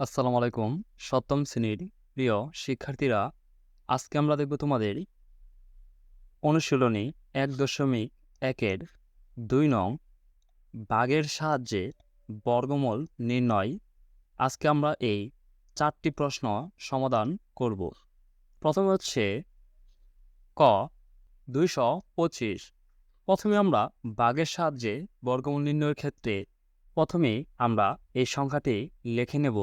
আসসালামু আলাইকুম। সপ্তম শ্রেণির প্রিয় শিক্ষার্থীরা, আজকে আমরা দেখব তোমাদের অনুশীলনী এক দশমিক একের দুই নং বাঘের সাহায্যে বর্গমূল নির্ণয়। আজকে আমরা এই চারটি প্রশ্ন সমাধান করব। প্রথমে হচ্ছে ক, দুইশো পঁচিশ। প্রথমে আমরা বাঘের সাহায্যে বর্গমূল নির্ণয়ের ক্ষেত্রে প্রথমে আমরা এই সংখ্যাটি লিখে নেব।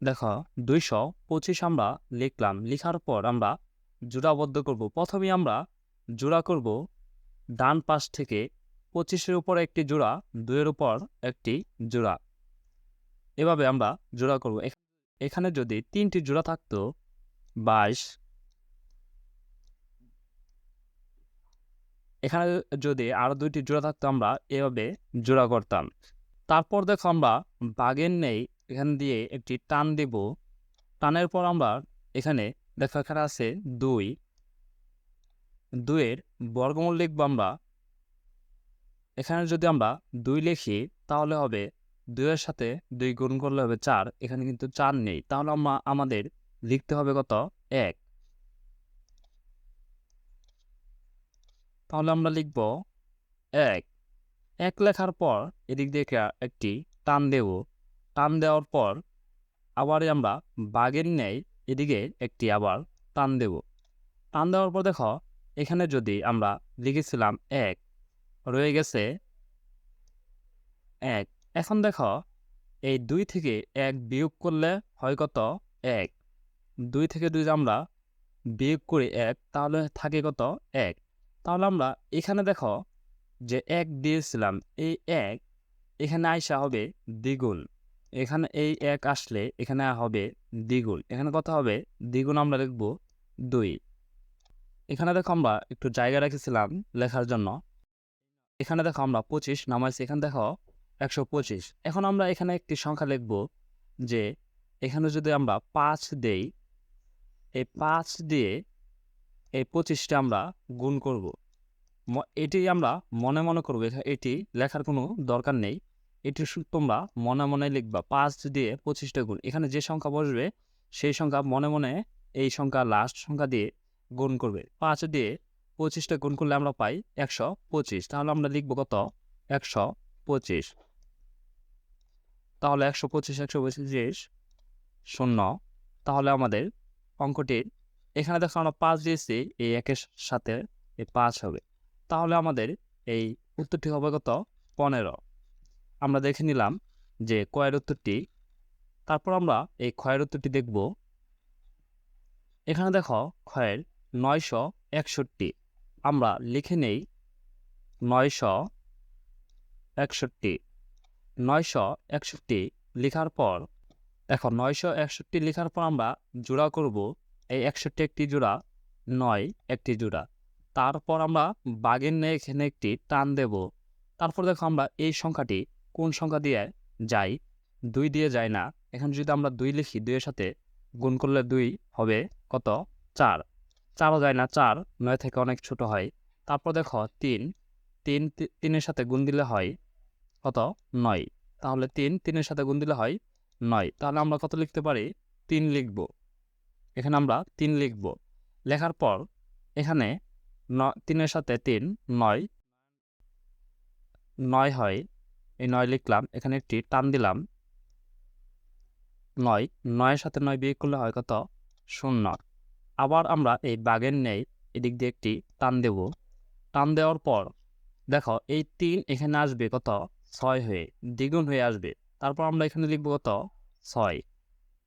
দেখো, দুইশো পঁচিশ আমরা লিখলাম। লেখার পর আমরা জোড়াবদ্ধ করব। প্রথমে আমরা জোড়া করব ডান পাশ থেকে পঁচিশের উপর একটি জোড়া, দুইয়ের উপর একটি জোড়া। এভাবে আমরা জোড়া করব। এখানে যদি তিনটি জোড়া থাকতো, বাইশ, এখানে যদি আরও দুইটি জোড়া থাকতো, আমরা এভাবে জোড়া করতাম। তারপর দেখো আমরা বাগের নেই এখান দিয়ে একটি টান দেব। টানের পর আমরা এখানে দেখো এখানে আছে দুই। দুইয়ের বর্গমূল লিখব আমরা। এখানে যদি আমরা দুই লিখি, তাহলে হবে দুইয়ের সাথে দুই গুণ করলে হবে চার। এখানে কিন্তু চার নেই। তাহলে আমরা আমাদের লিখতে হবে কত? এক। তাহলে আমরা লিখব এক। এক লেখার পর এদিক দিয়ে একটি টান দেব। টান দেওয়ার পর আবার আমরা বাগের নেই এদিকে একটি আবার টান দেব। টান দেওয়ার পর দেখো, এখানে যদি আমরা লিখেছিলাম এক, রয়ে গেছে এক। এখন দেখো, এই দুই থেকে এক বিয়োগ করলে হয় কত? এক। দুই থেকে দুই আমরা বিয়োগ করি এক, তাহলে থাকে কত? এক। তাহলে আমরা এখানে দেখো, যে এক দিয়েছিলাম, এই এক এখানে আইসা হবে দ্বিগুণ। এখানে এই এক আসলে এখানে হবে দ্বিগুণ। এখানে কত হবে? দ্বিগুণ আমরা লিখব দুই। এখানে দেখো আমরা একটু জায়গা রেখেছিলাম লেখার জন্য। এখানে দেখো আমরা পঁচিশ নামাইছি, এখানে দেখো একশো পঁচিশ। এখন আমরা এখানে একটি সংখ্যা লিখব যে এখানে যদি আমরা পাঁচ দেই, এই পাঁচ দিয়ে এই পঁচিশটা আমরা গুণ করব। এটি আমরা মনে মনে করব এটি লেখার কোনো দরকার নেই। এটি তোমরা মনে মনে লিখবা। পাঁচ দিয়ে পঁচিশটা গুণ। এখানে যে সংখ্যা বসবে, সেই সংখ্যা মনে মনে এই সংখ্যা লাস্ট সংখ্যা দিয়ে গুণ করবে। পাঁচ দিয়ে পঁচিশটা গুণ করলে আমরা পাই একশো পঁচিশ। তাহলে আমরা লিখব কত? একশো পঁচিশ। তাহলে একশো পঁচিশ একশো পঁচিশ শূন্য। তাহলে আমাদের অঙ্কটির এখানে দেখো আমরা পাঁচ দিয়েছি, এই একের সাথে এই পাঁচ হবে। তাহলে আমাদের এই উত্তরটি হবে কত? পনেরো। আমরা দেখে নিলাম যে কয়ের উত্তরটি, তারপর আমরা এই ক্ষয়ের উত্তরটি দেখব। এখানে দেখো ক্ষয়ের নয়শো একষট্টি। আমরা লিখে নেই নয়শো একষট্টি। নয়শো একষট্টি লেখার পর, দেখো নয়শো একষট্টি লেখার পর আমরা জোড়া করব। এই একষট্টি একটি জোড়া, নয় একটি জোড়া। তারপর আমরা বাগের নিয়ে এখানে একটি টান দেব। তারপর দেখো আমরা এই সংখ্যাটি কোন সংখ্যা দিয়ে যাই, দুই দিয়ে যায় না। এখানে যদি আমরা দুই লিখি, দুইয়ের সাথে গুণ করলে দুই হবে কত? চার। চারও যায় না, চার নয় থেকে অনেক ছোট হয়। তারপর দেখো, তিন। তিন তিনের সাথে গুণ দিলে হয় কত? নয়। তাহলে তিন তিনের সাথে গুণ দিলে হয় নয়। তাহলে আমরা কত লিখতে পারি? তিন লিখব। এখানে আমরা তিন লিখব। লেখার পর এখানে ন, তিনের সাথে তিন, নয় নয় হয় এই নয় লিখলাম, এখানে একটি টান দিলাম। নয় নয়ের সাথে নয় বিয়োগ করলে হয় কত? শূন্য। আবার আমরা এই বাগের নেই এদিক দিয়ে একটি টান দেব। টান দেওয়ার পর, দেখো এই তিন এখানে আসবে কত? ছয় হয়ে, দ্বিগুণ হয়ে আসবে। তারপর আমরা এখানে লিখব কত? ছয়।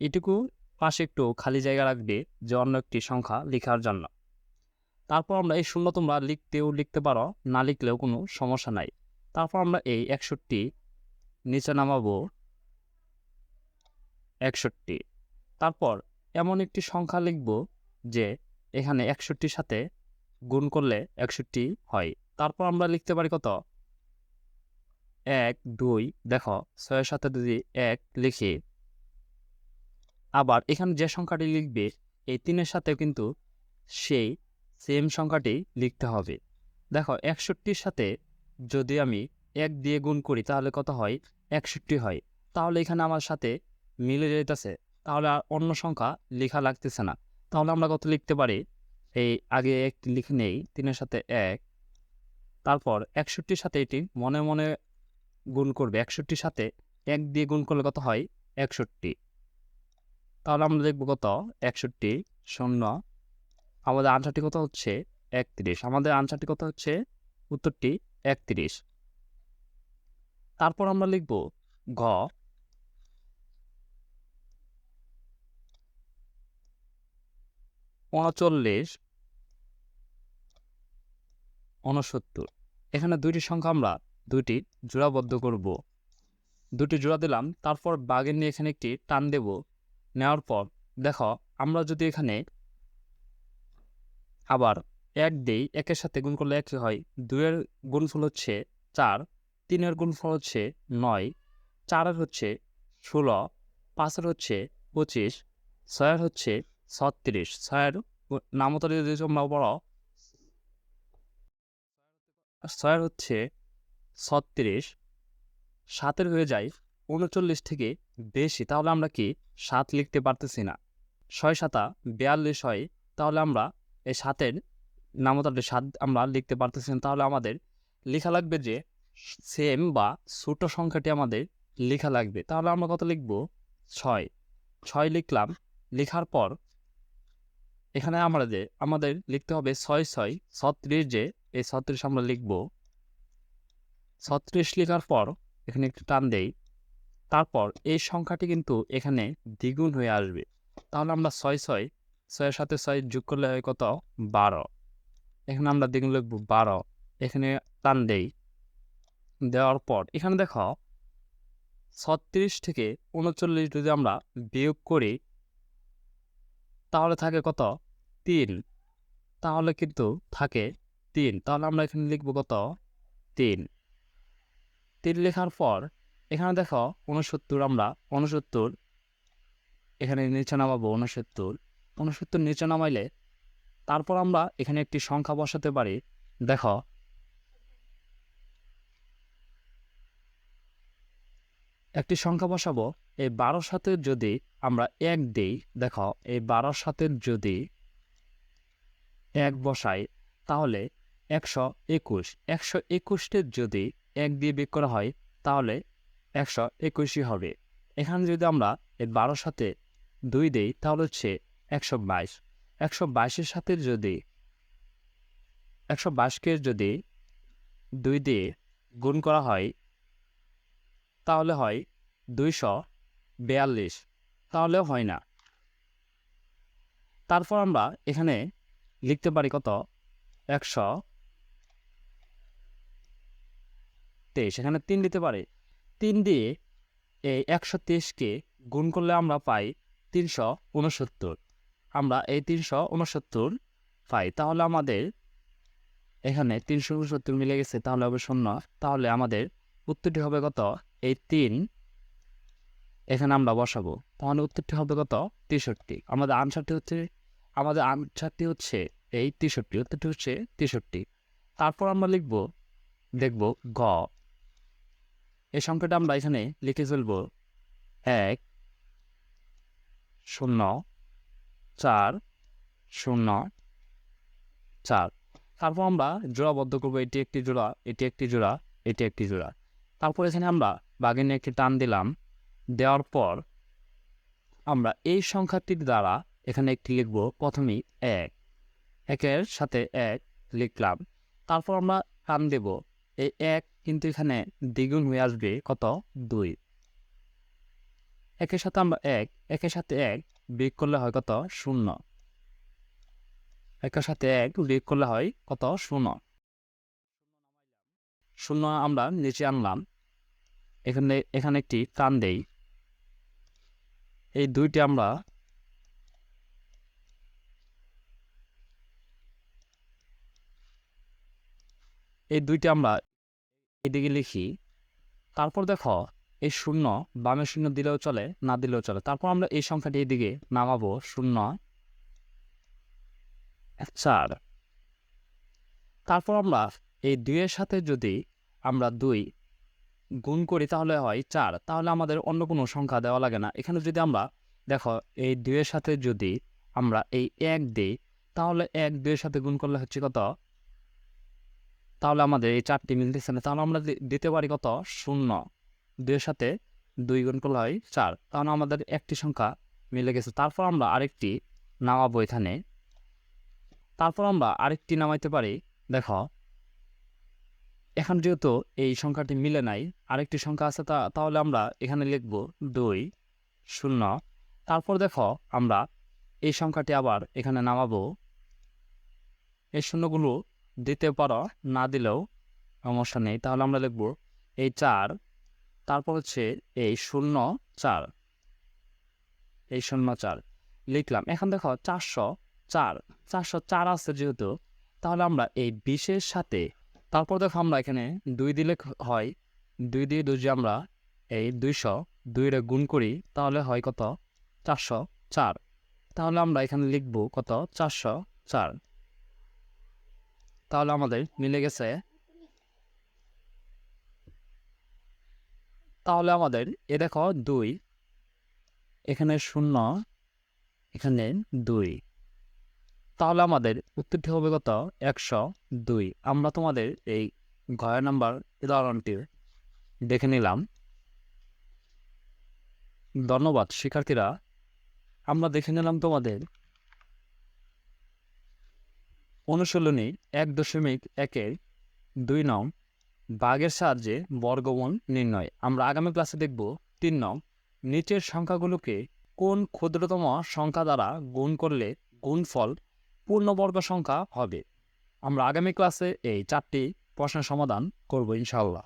এটুকু পাশে একটু খালি জায়গা রাখবে যে অন্য একটি সংখ্যা লেখার জন্য। তারপর আমরা এই শূন্য তোমরা লিখতেও লিখতে পারো, না লিখলেও কোনো সমস্যা নাই। তারপর আমরা এই একষট্টি নিচে নামাবো একষট্টি। তারপর এমন একটি সংখ্যা লিখব যে এখানে একষট্টির সাথে গুণ করলে একষট্টি হয়। তারপর আমরা লিখতে পারি কত? এক, দুই, দেখো, ছয়ের সাথে যদি এক লিখি, আবার এখানে যে সংখ্যাটি লিখবে, এই তিনের সাথে কিন্তু সেই সেম সংখ্যাটি লিখতে হবে। দেখো, একষট্টির সাথে যদি আমি এক দিয়ে গুণ করি, তাহলে কত হয়? একষট্টি হয়। তাহলে এখানে আমার সাথে মিলে যেতেছে তাহলে আর অন্য সংখ্যা লেখা লাগতেছে না। তাহলে আমরা কত লিখতে পারি? এই আগে একটি লিখে নেই, তিনের সাথে এক। তারপর একষট্টির সাথে এটি মনে মনে গুণ করবে। একষট্টির সাথে এক দিয়ে গুণ করলে কত হয়? একষট্টি। তাহলে আমরা দেখব কত? একষট্টি শূন্য। আমাদের আনসারটি কত হচ্ছে? একত্রিশ। আমাদের আনসারটি কত হচ্ছে? উত্তরটি একত্রিশ। তারপর আমরা লিখব ঘ উনচল্লিশ। উনসত্তর। এখানে দুইটি সংখ্যা আমরা দুইটি জোড়াবদ্ধ করব। দুটি জোড়া দিলাম, তারপর বাগের নিয়ে এখানে একটি টান দেব। নেওয়ার পর, দেখো, আমরা যদি এখানে আবার এক দেই একের সাথে গুণ করলে এক হয়। দুইয়ের গুণফল হচ্ছে চার, তিনের গুণফল হচ্ছে নয়, চারের হচ্ছে ষোলো, পাঁচের হচ্ছে পঁচিশ, ছয়ের হচ্ছে ছত্রিশ। ছয়ের নামতালি যদি তোমরা বড় ছয়ের হচ্ছে ছত্রিশ, সাতের হয়ে যায় উনচল্লিশ থেকে বেশি। তাহলে আমরা কি সাত লিখতে পারতেছি না? ছয় সাতা, বিয়াল্লিশ হয়, তাহলে আমরা এই সাতের নামতাটি সাত আমরা লিখতে পারতেছি না। তাহলে আমাদের লেখা লাগবে যে সেম বা ছোট সংখ্যাটি আমাদের লেখা লাগবে। তাহলে আমরা কত লিখব? ছয়। ছয় লিখলাম। লেখার পর এখানে আমাদের আমাদের লিখতে হবে ছয় ছয়, ছত্রিশ যে, এই ছত্রিশ আমরা লিখব। ছত্রিশ লেখার পর এখানে একটু টান দেই। তারপর এই সংখ্যাটি কিন্তু এখানে দ্বিগুণ হয়ে আসবে। তাহলে আমরা ছয় ছয়, ছয়ের সাথে ছয় যোগ করলে হয় কত? বারো। এখানে আমরা দ্বিগুণ লিখব বারো। এখানে টান দেই। দেওয়ার পর, এখানে দেখো ছত্রিশ থেকে উনচল্লিশ যদি আমরা বিয়োগ করি, তাহলে থাকে কত? তিন। তাহলে কিন্তু থাকে তিন। তাহলে আমরা এখানে লিখব কত? তিন। তিন লেখার পর, এখানে দেখো উনসত্তর আমরা, উনসত্তর। এখানে নিচে নামাবো উনসত্তর। উনসত্তর নিচে নামাইলে তারপর আমরা এখানে একটি সংখ্যা বসাতে পারি। দেখো। একটি সংখ্যা বসাবো। এই বারোর সাথে যদি আমরা এক দিই, দেখো এই বারোর সাথে যদি এক বসাই, তাহলে একশো একুশ। একশো একুশটি যদি এক দিয়ে বিয়োগ করা হয়, তাহলে একশো একুশই হবে। এখানে যদি আমরা এই বারোর সাথে দুই দিই, তাহলে হচ্ছে একশো বাইশ। একশো বাইশের সাথে যদি, একশো বাইশকে যদি দুই দিয়ে গুণ করা হয়, তাহলে হয় দুইশো বিয়াল্লিশ। তাহলেও হয় না। তারপর আমরা এখানে লিখতে পারি কত? একশো তেইশ। এখানে তিন দিতে পারি। তিন দিয়ে এই একশো তেইশকে গুণ করলে আমরা পাই তিনশো উনসত্তর। আমরা এই তিনশো উনসত্তর পাই, তাহলে আমাদের এখানে তিনশো উনসত্তর মিলে গেছে, তাহলে হবে শূন্য। তাহলে আমাদের উত্তরটি হবে কত? এই তিন, এখানে আমরা বসাবো। তাহলে উত্তরটি হবে কত? তেষট্টি। আমাদের আনসারটি হচ্ছে, আমাদের আনসারটি হচ্ছে এই তেষট্টি, উত্তরটি হচ্ছে তেষট্টি। তারপর আমরা লিখব, দেখব গ। এই সংখ্যাটা আমরা এখানে লিখে ফেলব। এক, শূন্য চার শূন্য চার। তারপর আমরা জোড়াবদ্ধ করব, এটি একটি জোড়া, এটি একটি জোড়া, এটি একটি জোড়া। তারপর এখানে আমরা বাগিনে একটি টান দিলাম। দেওয়ার পর আমরা এই সংখ্যাটির দ্বারা এখানে একটি লিখব, প্রথমেই এক। একের সাথে এক লিখলাম। তারপর আমরা টান দেব। এই এক কিন্তু এখানে দ্বিগুণ হয়ে আসবে কত? দুই। একের সাথে আমরা এক, একের সাথে এক বিয়োগ করলে হয় কত? শূন্য। একের সাথে এক বিয়োগ করলে হয় কত? শূন্য। শূন্য আমরা নিচে আনলাম। এখানে এখানে একটি টান দেই। এই দুইটি আমরা এই দুইটি আমরা এদিকে লিখি। তারপর দেখো এই শূন্য বামে শূন্য দিলেও চলে, না দিলেও চলে। তারপর আমরা এই সংখ্যাটি এদিকে নামাবো, শূন্য চার। তারপর আমরা এই দুইয়ের সাথে যদি আমরা দুই গুণ করি, তাহলে হয় চার। তাহলে আমাদের অন্য কোনো সংখ্যা দেওয়া লাগে না। এখানে যদি আমরা, দেখো, এই দুইয়ের সাথে যদি আমরা এই এক দিই, তাহলে এক দুইয়ের সাথে গুণ করলে হচ্ছে কত? তাহলে আমাদের এই চারটি মিলতেছে না। তাহলে আমরা দিতে পারি কত? শূন্য। দুইয়ের সাথে দুই গুণ করলে হয় চার। তাহলে আমাদের একটি সংখ্যা মিলে গেছে। তারপর আমরা আরেকটি নামাবো এখানে। তারপর আমরা আরেকটি নামাইতে পারি। দেখো, এখন যেহেতু এই সংখ্যাটি মিলে নাই, আরেকটি সংখ্যা আছে তা তাহলে আমরা এখানে লিখব দুই, শূন্য। তারপর দেখো, আমরা এই সংখ্যাটি আবার এখানে নামাবো। এই শূন্যগুলো দিতে পারো, না দিলেও সমস্যা নেই। তাহলে আমরা লিখব এই চার তারপর হচ্ছে এই শূন্য চার। এই শূন্য চার। লিখলাম, এখন দেখো চারশো চার। চারশো চার আছে যেহেতু, তাহলে আমরা এই বিশের সাথে, তারপর দেখো আমরা এখানে দুই দিলে হয় দুই দিয়ে দুই যে আমরা এই দুইশো দুইরে গুণ করি, তাহলে হয় কত? চারশো চার। তাহলে আমরা এখানে লিখব কত? চারশো চার। তাহলে আমাদের মিলে গেছে তাহলে আমাদের, এ দেখো, দুই। এখানে শূন্য, এখানে দুই। তাহলে আমাদের উত্তরটি হবে কত? একশো দুই। আমরা তোমাদের এই ঘয় নাম্বার উদাহরণটি দেখে নিলাম। ধন্যবাদ, শিক্ষার্থীরা। আমরা দেখে নিলাম তোমাদের অনুশীলনী এক দশমিক একের দুই নং বাঘের সাহায্যে বর্গমূল নির্ণয়। আমরা আগামী ক্লাসে দেখব তিন নং, নিচের সংখ্যাগুলোকে কোন ক্ষুদ্রতম সংখ্যা দ্বারা গুণ করলে গুণফল পূর্ণবর্গ সংখ্যা হবে। আমরা আগামী ক্লাসে এই চারটি প্রশ্নের সমাধান করব ইনশাআল্লাহ।